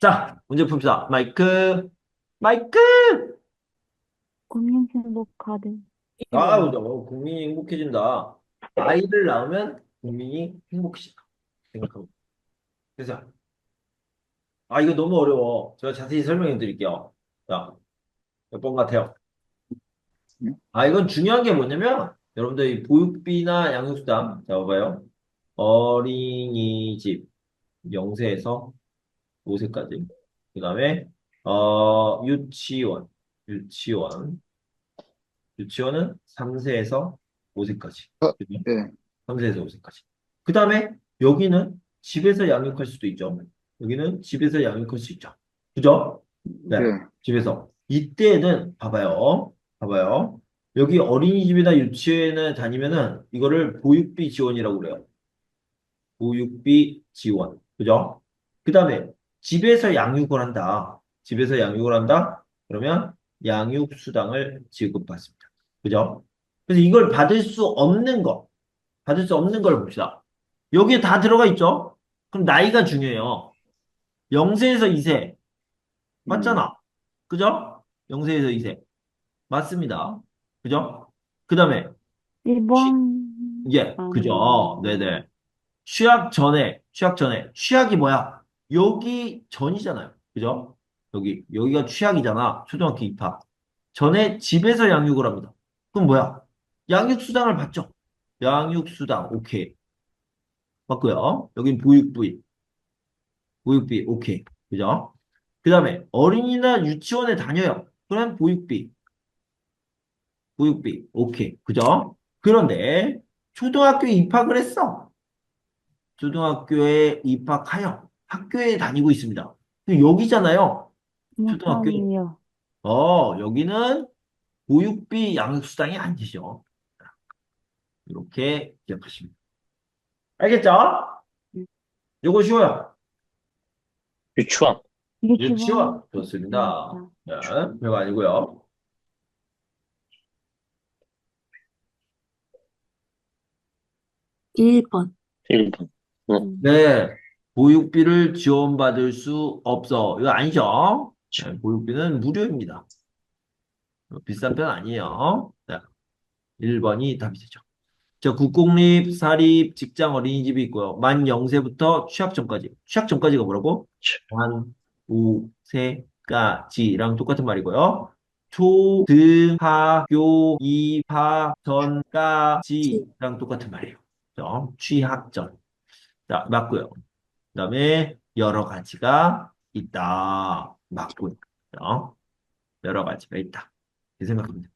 자, 문제 풉시다. 마이크, 마이크! 국민 행복하대. 아우, 너 국민이 행복해진다. 아이를 낳으면 국민이 행복해진다. 생각하고. 그래서, 아, 이거 너무 어려워. 제가 자세히 설명해 드릴게요. 자, 몇 번 같아요? 아, 이건 중요한 게 뭐냐면, 여러분들 이 보육비나 양육수당, 자, 봐봐요. 어린이집 0세에서 5세까지. 그 다음에, 어, 유치원, 유치원. 유치원은 3세에서 5세까지. 어? 네. 3세에서 5세까지. 그 다음에 여기는 집에서 양육할 수도 있죠. 여기는 집에서 양육할 수 있죠. 그죠? 네. 네. 집에서. 이때는 봐봐요. 봐봐요. 여기 어린이집이나 유치원에 다니면은 이거를 보육비 지원이라고 그래요. 보육비 지원. 그죠? 그 다음에 집에서 양육을 한다. 집에서 양육을 한다. 그러면 양육 수당을 지급받습니다. 그죠? 그래서 이걸 받을 수 없는 거, 받을 수 없는 걸 봅시다. 여기에 다 들어가 있죠? 그럼 나이가 중요해요. 0세에서 2세. 맞잖아. 그죠? 0세에서 2세. 맞습니다. 그죠? 그 다음에, 일본 예, 그죠? 네네. 취약 전에, 취약 전에. 취약이 뭐야? 여기 전이잖아요. 그죠? 여기, 여기가 취약이잖아. 초등학교 입학. 전에 집에서 양육을 합니다. 그럼 뭐야? 양육수당을 받죠. 양육수당, 오케이. 맞고요. 여긴 보육비. 보육비, 오케이. 그죠? 그 다음에 어린이나 유치원에 다녀요. 그럼 보육비. 보육비, 오케이. 그죠? 그런데 초등학교에 입학을 했어. 초등학교에 입학하여 학교에 다니고 있습니다. 여기잖아요. 초등학교. 육학이요. 어, 여기는 보육비 양육수당이 아니죠. 이렇게 기억하시면. 알겠죠? 요거 쉬워요. 유치원. 유치원. 좋습니다. 네, 별거 아니고요. 일번 1번. 네, 보육비를 지원받을 수 없어. 이거 아니죠? 네, 보육비는 무료입니다. 비싼 편 아니에요. 네, 1번이 답이 되죠. 자, 국공립, 사립, 직장 어린이집이 있고요. 만 0세부터 취학 전까지. 취학 전까지가 뭐라고? 만 5세까지랑 똑같은 말이고요. 초등학교 입학 전까지랑 똑같은 말이에요. 그죠? 취학 전. 자, 맞고요. 그 다음에 여러 가지가 있다. 맞고요. 여러 가지가 있다. 이렇게 생각합니다.